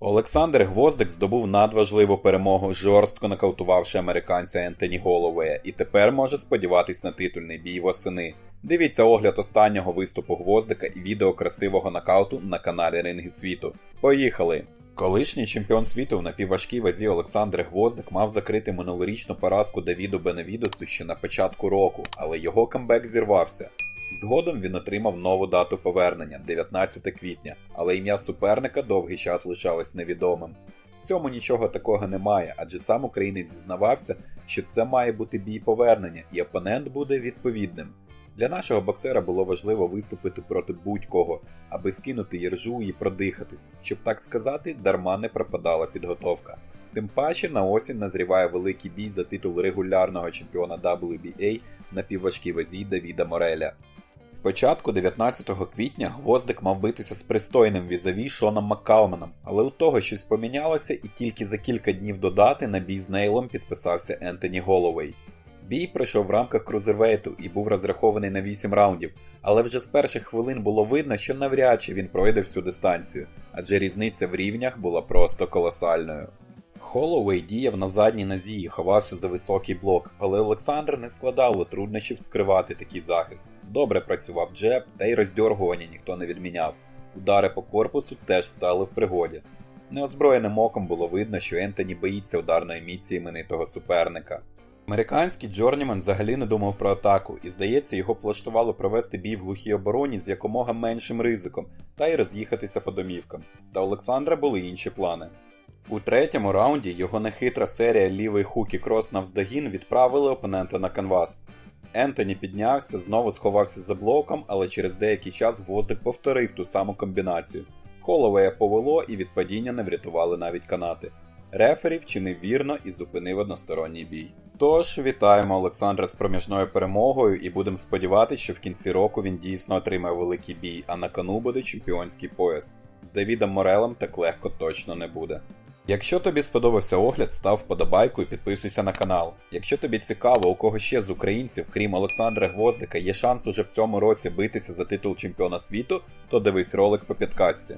Олександр Гвоздик здобув надважливу перемогу, жорстко нокаутувавши американця Ентоні Головея, і тепер може сподіватись на титульний бій восени. Дивіться огляд останнього виступу Гвоздика і відео красивого нокауту на каналі Ринги світу. Поїхали! Колишній чемпіон світу в напівважкій вазі Олександр Гвоздик мав закрити минулорічну поразку Давіду Беневідосу ще на початку року, але його камбек зірвався. Згодом він отримав нову дату повернення 19 квітня, але ім'я суперника довгий час лишалось невідомим. В цьому нічого такого немає, адже сам українець зізнавався, що це має бути бій повернення, і опонент буде відповідним. Для нашого боксера було важливо виступити проти будь-кого, аби скинути іржу і продихатись, щоб так сказати, дарма не пропадала підготовка. Тим паче на осінь назріває великий бій за титул регулярного чемпіона WBA на півважкій вазі Давіда Мореля. Спочатку, 19 квітня, Гвоздик мав битися з пристойним візаві Шоном Маккалменом, але у того щось помінялося, і тільки за кілька днів до дати на бій з Нейлом підписався Ентоні Головей. Бій пройшов в рамках крузервейту і був розрахований на 8 раундів, але вже з перших хвилин було видно, що навряд чи він пройде всю дистанцію, адже різниця в рівнях була просто колосальною. Холлоуей діяв на задній нозі і ховався за високий блок, але Олександр не складало труднощів скривати такий захист. Добре працював джеб, та й роздьоргування ніхто не відміняв. Удари по корпусу теж стали в пригоді. Неозброєним оком було видно, що Ентоні боїться ударної міці іменитого суперника. Американський Джорнімен взагалі не думав про атаку, і здається, його влаштувало провести бій в глухій обороні з якомога меншим ризиком та й роз'їхатися по домівкам. Та Олександра були інші плани. У третьому раунді його нехитра серія лівий хук і крос навздогін відправили опонента на канвас. Ентоні піднявся, знову сховався за блоком, але через деякий час гвоздик повторив ту саму комбінацію. Холовея повело і від падіння не врятували навіть канати. Рефері вчинив вірно і зупинив односторонній бій. Тож вітаємо Олександра з проміжною перемогою і будемо сподіватися, що в кінці року він дійсно отримає великий бій, а на кону буде чемпіонський пояс. З Давідом Морелем так легко точно не буде. Якщо тобі сподобався огляд, став подобайку і підписуйся на канал. Якщо тобі цікаво, у кого ще з українців, крім Олександра Гвоздика, є шанс уже в цьому році битися за титул чемпіона світу, то дивись ролик по підкасті.